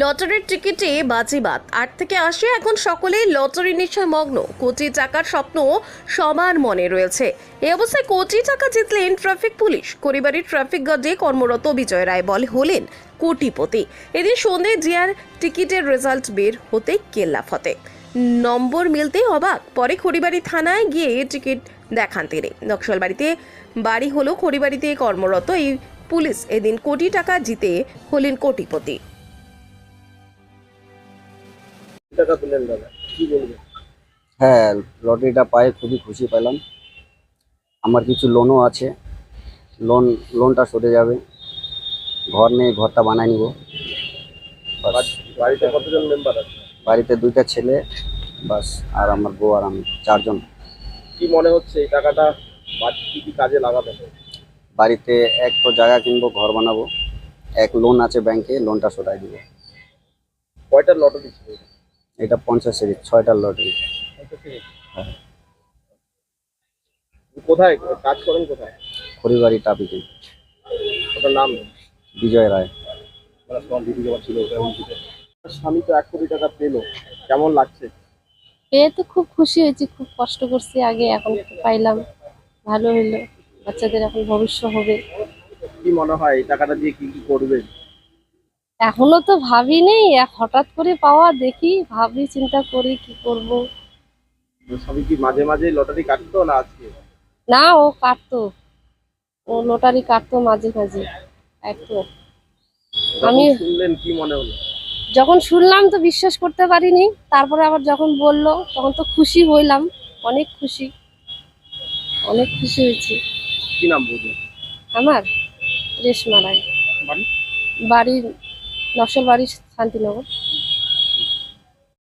লটারির টিকিটে বাজিবাদ আট থেকে আসে এখন সকলেই লটারি নেশায় মগ্ন। কোটি টাকার স্বপ্ন সবার মনে রয়েছে। এ অবস্থায় কোটি টাকা জিতলেন ট্রাফিক পুলিশ। করিবাড়ির ট্রাফিক গার্ডে কর্মরত বিজয় রায় বলে হলেন কোটিপতি। এদিন সন্ধ্যে জিয়ার টিকিটের রেজাল্ট বের হতে কেল্লা ফতে। নম্বর মিলতেই অবাক। পরে খড়িবাড়ি থানায় গিয়ে টিকিট দেখান তিনি। নকশালবাড়িতে বাড়ি হলো খড়িবাড়িতে কর্মরত এই পুলিশ এদিন কোটি টাকা জিতে হলেন কোটিপতি। টাকা পেলেন দাদা কি বলবেন? হ্যাঁ লটারিটা পায়ে খুবই খুশি পেলাম। আমার কিছু লোনও আছে। লোন লোনটা সরে যাবে। ঘর নেই ঘরটা বানায় নিব। বাড়িতে কতজন মেম্বার আছে? বাড়িতে দুইটা ছেলে বাস আর আমার বউ আর আমি চারজন। কি মনে হচ্ছে এই টাকাটা কি কি কাজে লাগাবেন বাড়িতে এক তো জায়গা কিনবো ঘর বানাবো। এক লোন আছে ব্যাংকে লোনটা সরাই দিব। কয়টা লটারি ছিল? এটা পঞ্চাশ সিরিজ ছয়টার লটারি। হ্যাঁ। কোথায়? কাজ করেন কোথায়? খড়িবাড়ি টাপিতে। ওটার নাম? বিজয় রায়। ছিল স্বামী তো এক কোটি টাকা পেল। কেমন লাগছে? পেয়ে তো খুব খুশি হয়েছি খুব কষ্ট করছি আগে এখন পাইলাম। ভালো হইল। বাচ্চাদের এখন ভবিষ্যৎ হবে। কি মনে হয় এই টাকাটা দিয়ে কি কি করবেন এখনও তো ভাবিনি এক- হঠাৎ করে পাওয়া দেখি ভাবি চিন্তা করি কি করব। স্বামী কি মাঝে মাঝে লটারি কাটতো না আজকে? না ও কাটতো। ও লোটারি কাটতো মাঝে মাঝে একটু। আমি- শুনলেন কি মনে হলো? যখন শুনলাম তো বিশ্বাস করতে পারিনি তারপরে আবার যখন বলল তখন তো খুশি হইলাম অনেক খুশি। অনেক খুশি হয়েছি। কি নাম বলবেন আমার? রেশমা রায়। বাড়ি? বাড়ি নকশাল বাড়ি শান্তিনগর।